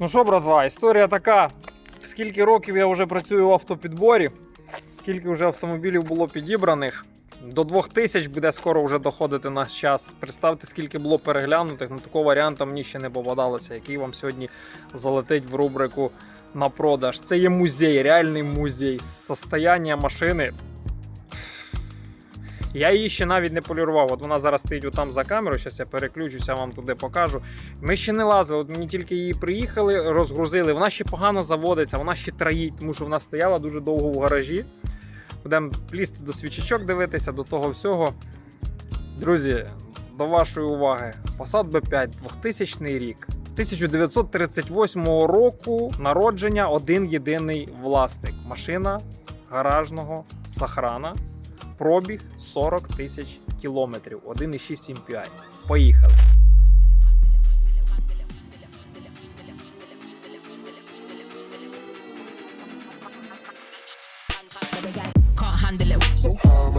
Ну що, братва, історія така. Скільки років я вже працюю в автопідборі, скільки вже автомобілів було підібраних. До 2000 буде скоро вже доходити наш час. Представте, скільки було переглянутих. Ну такого варіанту мені ще не попадалося, який вам сьогодні залетить в рубрику на продаж. Це є музей, реальний музей. Состояння машини. Я її ще навіть не полірував. От вона зараз стоїть там за камерою. Зараз я переключуся, вам туди покажу. Ми ще не лазили. От мені тільки її приїхали, розгрузили. Вона ще погано заводиться, вона ще траїть, тому що вона стояла дуже довго в гаражі. Будемо плізти до свічечок дивитися, до того всього. Друзі, до вашої уваги, Passat B5 2000 рік. 1938 року народження один єдиний власник. Машина гаражного Сахрана. Пробіг 40 тисяч кілометрів. 1,6 MPI. Поїхали.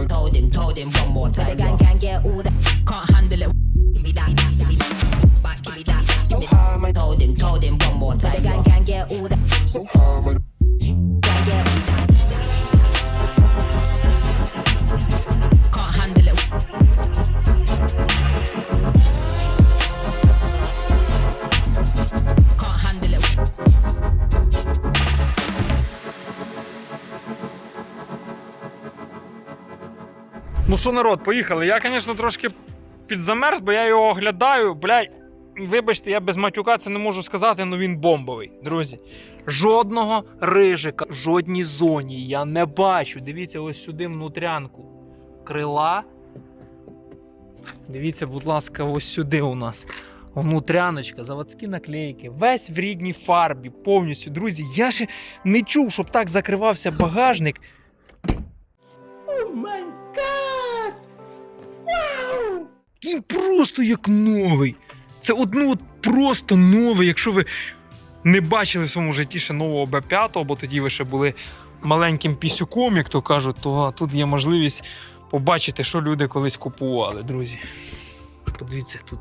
Told him, told him one more time. Ну що, народ, поїхали. Я, звісно, трошки підзамерз, бо я його оглядаю. Блядь, вибачте, я без матюка це не можу сказати, але він бомбовий, друзі. Жодного рижика, жодній зоні я не бачу. Дивіться, ось сюди внутрянку. Крила. Дивіться, будь ласка, ось сюди у нас. Внутряночка, заводські наклейки, весь в рідній фарбі, повністю. Друзі, я ще не чув, щоб так закривався багажник. Він просто як новий. Це одно просто нове. Якщо ви не бачили в своєму житті ще нового Б5, бо тоді ви ще були маленьким пісюком, як то кажуть, то тут є можливість побачити, що люди колись купували, друзі. Подивіться, тут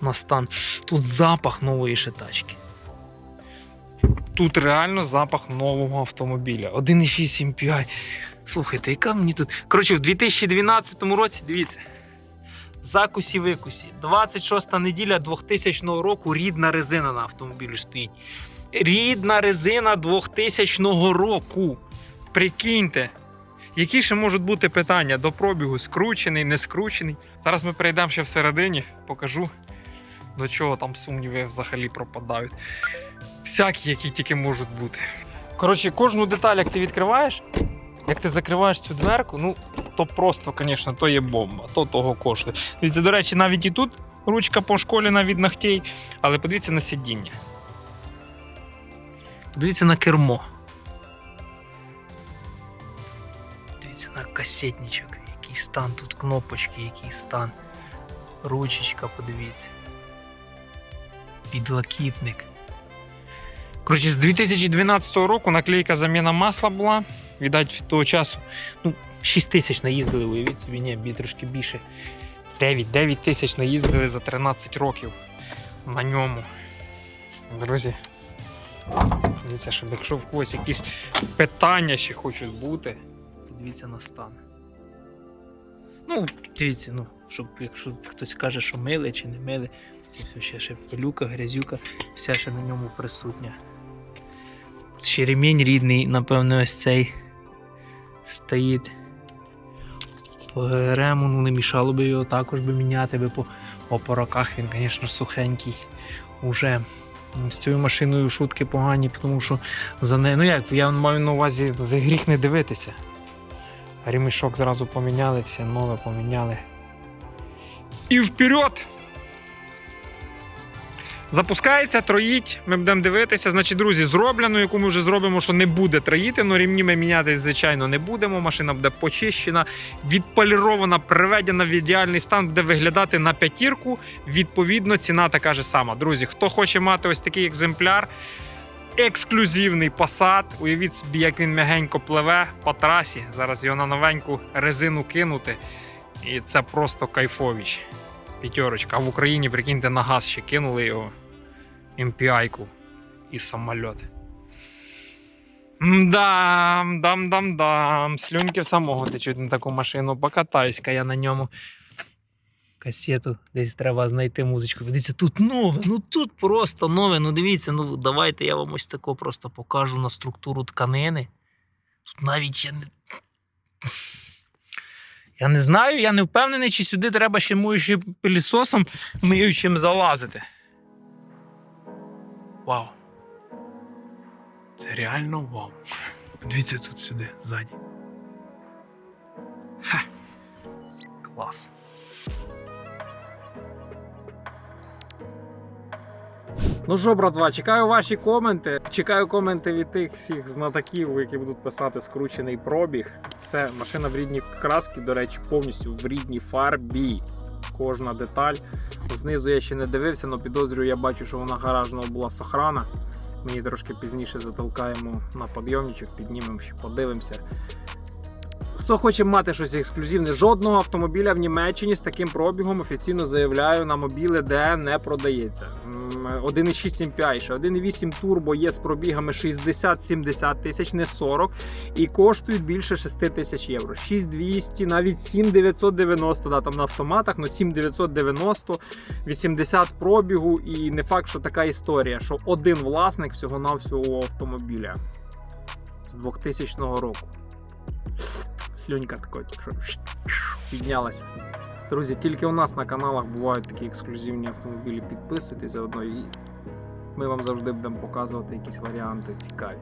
на стан. Тут запах нової ще тачки. Тут реально запах нового автомобіля. 1,6 MPI. Слухайте, яка мені тут. Коротше, в 2012 році, дивіться. Закусі викусі. 26 неділя 2000 року рідна резина на автомобілі стоїть. Рідна резина 2000 року. Прикиньте, які ще можуть бути питання до пробігу: скручений, не скручений. Зараз ми перейдемо ще всередині, покажу, до чого там сумніви взагалі пропадають. Всякі, які тільки можуть бути. Коротше, кожну деталь, як ти відкриваєш, як ти закриваєш цю дверку, ну то просто, звісно, то є бомба, то того коштує. Дивіться, до речі, навіть і тут ручка пошколена від ногтей, але подивіться на сидіння. Подивіться на кермо. Дивіться на касетничок, який стан, тут кнопочки, який стан. Ручечка, подивіться. Підлакітник. Коротше, з 2012 року наклейка заміна масла була. Віддать від того часу. Ну, 6 тисяч наїздили, уявіть собі, ні, трошки більше. 9, 9 тисяч наїздили за 13 років на ньому. Друзі. Дивіться, щоб якщо в когось якісь питання ще хочуть бути, подивіться на стан. Ну, дивіться, ну, щоб якщо хтось каже, що миле чи не миле, це все ще, ще пилюка, грязюка, вся ще на ньому присутня. Ще ремінь рідний, напевно, ось цей стоїть. По ГРМу ну, не мішало би його також би міняти би по опороках. Він, звісно, сухенький уже. З цією машиною шутки погані, тому що за нею. Ну як, я маю на увазі за гріх не дивитися. Ремішок зразу поміняли, все нове поміняли. І вперед! Запускається, троїть, ми будемо дивитися. Значить, друзі, зроблено, яку ми вже зробимо, що не буде троїти, але рівні ми міняти, звичайно, не будемо. Машина буде почищена, відполірована, приведена в ідеальний стан, буде виглядати на п'ятірку. Відповідно, ціна така ж сама. Друзі, хто хоче мати ось такий екземпляр, ексклюзивний Passat, уявіть собі, як він м'ягенько пливе по трасі. Зараз його на новеньку резину кинути. І це просто кайфовіч. П'ятерочка. А в Україні, прикиньте, на газ ще кинули його. MPI-ку. і самоліт. Дам, дам, дам, дам. Слюнки самого течуть на таку машину. Покатаюсь-ка я на ньому. Касету десь треба знайти музичку. Дивіться, тут нове, ну тут просто нове. Ну дивіться, ну давайте я вам ось тако просто покажу на структуру тканини. Тут навіть я не. Я не знаю, я не впевнений, чи сюди треба ще миючим пилісосом миючим залазити. Вау. Це реально вау. Подивіться тут сюди, ззаді. Ха. Клас. Ну що, братва, чекаю ваші коменти. Чекаю коменти від тих всіх знатоків, які будуть писати скручений пробіг. Це машина в рідній краски, до речі, повністю в рідній фарбі. Кожна деталь. Знизу я ще не дивився, але підозрюю, я бачу, що вона гаражного була сохрана. Мені трошки пізніше затолкаємо на підйомничок, піднімемо ще подивимося. Хто хоче мати щось ексклюзивне, жодного автомобіля в Німеччині з таким пробігом офіційно заявляю на мобіли, де не продається. М, 1,6 MPI, ще 1,8 турбо є з пробігами 60-70 тисяч, не 40, і коштують більше 6 тисяч євро. 6200, навіть 7990, да, там на автоматах, ну 7990, 80 пробігу, і не факт, що така історія, що один власник всього-навсього автомобіля з 2000 року. Слюнька така піднялася. Друзі, тільки у нас на каналах бувають такі ексклюзивні автомобілі. Підписуйтесь заодно і ми вам завжди будемо показувати якісь варіанти цікаві.